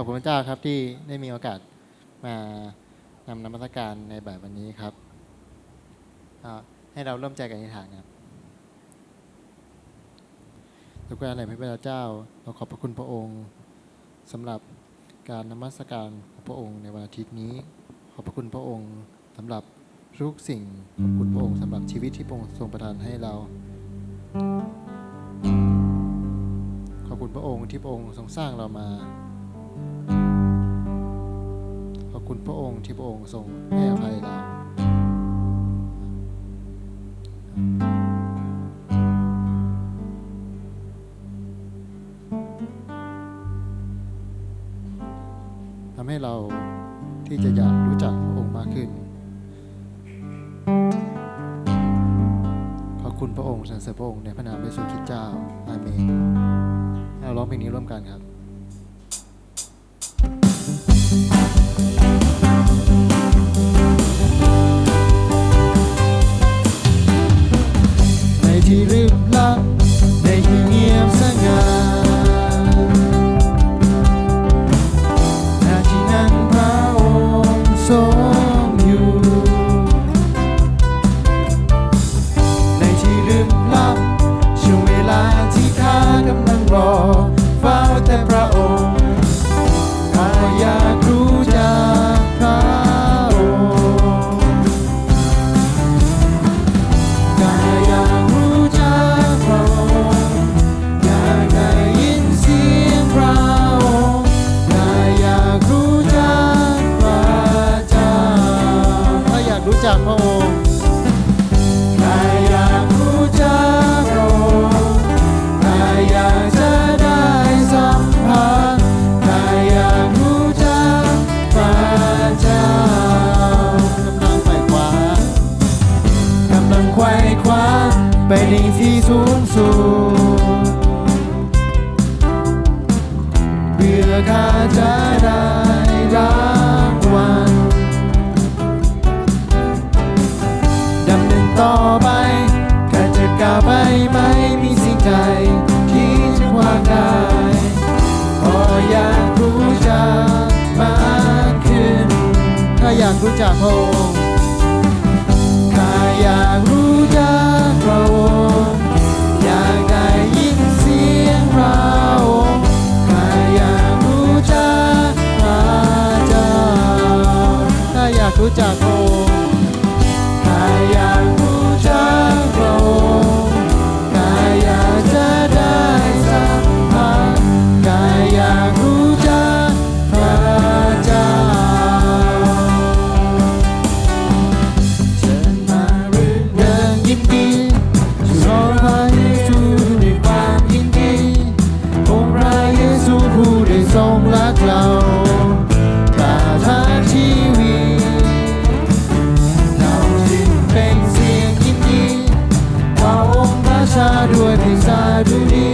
ขอบคุณพระเจ้าครับที่ได้มีโอกาสมานำนมัสการในแบบวันนี้ครับ ให้เราเริ่มใจกันอธิษฐานครับทุกการในพระเจ้า เราขอบพระคุณพระองค์สำหรับการนมัสการของพระองค์ในวันอาทิตย์นี้ ขอบพระคุณพระองค์สำหรับทุกสิ่งขอบคุณพระองค์สำหรับชีวิตที่พระองค์ทรงประทานให้เรา ขอบคุณพระองค์ที่พระองค์ทรงสร้างเรามา คุณพระองค์ที่พระองค์ทรงให้อภัยเราทำให้เราที่จะอยากรู้จักพระองค์มากขึ้น ขอบคุณพระองค์สรรเสริญพระองค์ในพระนามพระเยซูคริสต์เจ้า อาเมนเราร้องเพลงนี้ร่วมกันครับายากรู้จักพระองค์ข้าอยากรู้จักพระองค์ข้าอยากจะได้สัมผัสข้าอยากรู้จักพระเจ้ากำลังไขว่คว้ากำลังไขว่คว้าไปในที่สูงสุดเพื่อข้าจะได้รางวัล ไปไหมมีสิ่งใดที่จะขวางได้ขออยากรู้จักมากขึ้นข้าอยากรู้จักพระองค์ข้าอยากรู้จักพระองค์อยากได้ยินเสียงพระองค์ข้าอยากรู้จักพระเจ้าข้าอยากรู้จัก องค์พระชาด้วยเพลงสาดุดี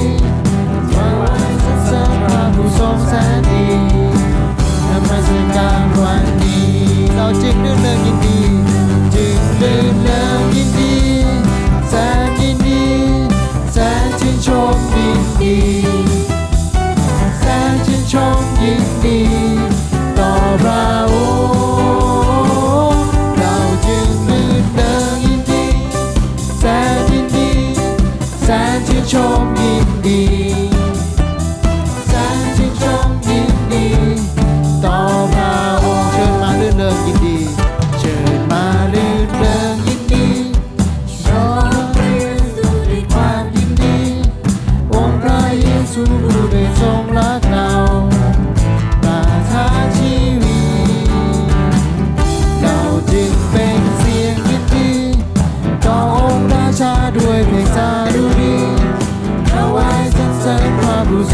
ว่าวันสรรเสริญพระผู้ทรงแสนดีนมัสการวันนี้เราจึงลื่นเลิกยินดี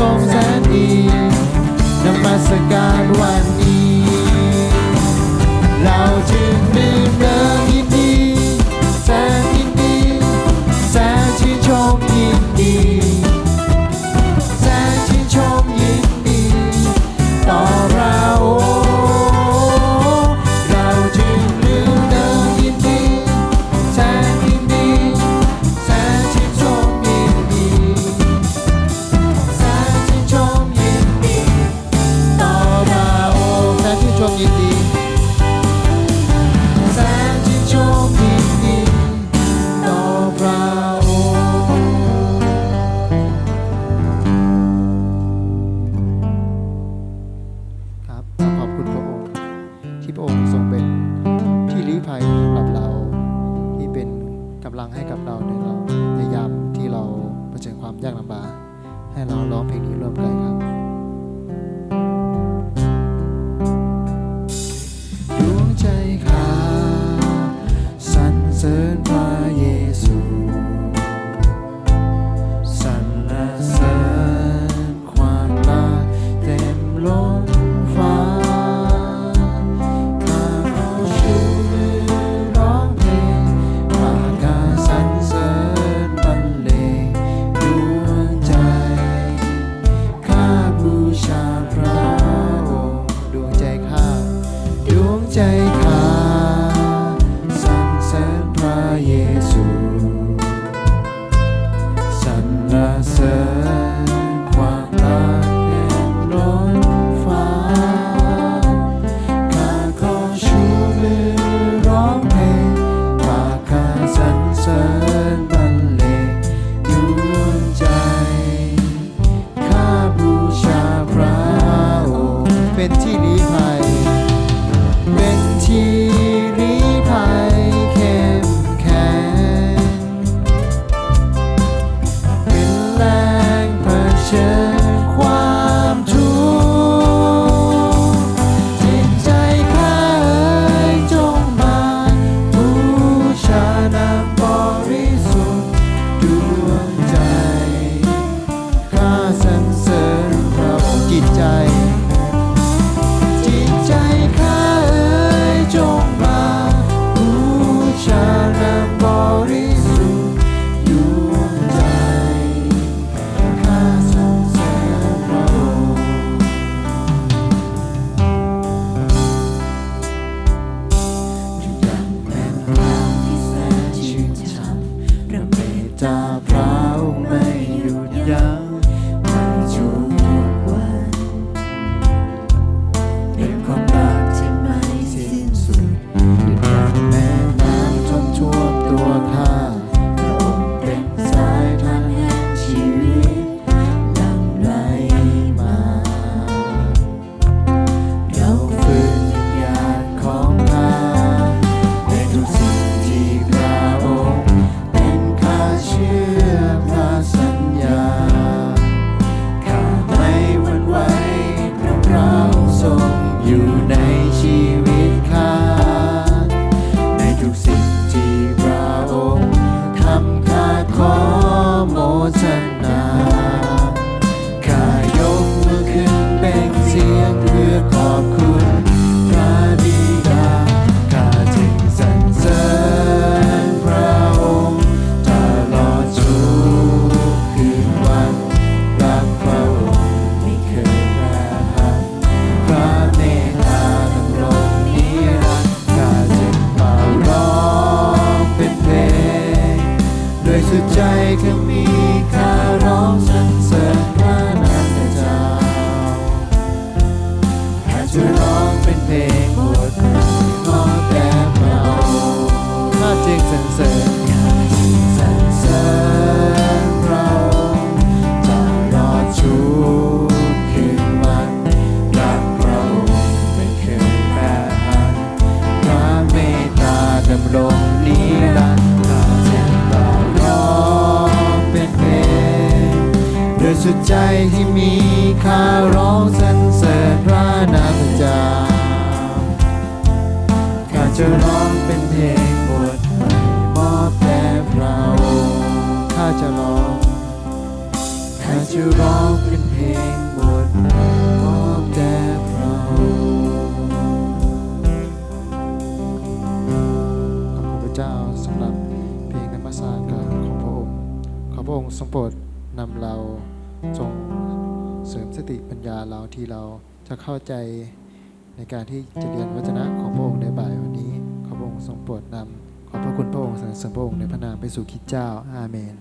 ทรงแสนดีนมัสการวันนี้ เราจึงดื่มเริงยินดีแสนยินดีแสนชื่นชมยินดี ให้กับเราในเราในยามที่เราเผชิญความยากลำบากให้เราร้องเพลงนี้ร่วมกันครับดวงใจข้าสรนเสริญ จะร้องเป็นเพลงบทมอบแด่พระองค์ข้าจึงสรรเสริญข้าจึงสรรเสริญพระองค์ตลอดทุกคืนวันรักพระองค์ไม่เคยแปรผันพระเมตตาดำรงนิรันดร์ข้าจะร้องเป็นเพลงด้วยสุดใจที่มีข้าร้องสรรเสริญ พระนามพระเจ้าข้าจะร้องเป็นเพลงบทใหม่มอบแด่พระองค์ข้าจะร้องข้าจะร้องเป็นเพลงบทใหม่มอบแด่พระองค์ขอบคุณพระเจ้าสำหรับเพลงนมัสการของพระองค์ขอพระองค์ทรงโปรดนำเราทรงเสริมสติปัญญาเราที่เรา จะเข้าใจในการที่จะเรียนวจนะของพระองค์ในบ่ายวันนี้ ขอพระองค์ทรงโปรดนำขอพระคุณพระองค์สรรเสริญพระองค์ในพระนามไปสู่คิดเจ้าอาเมน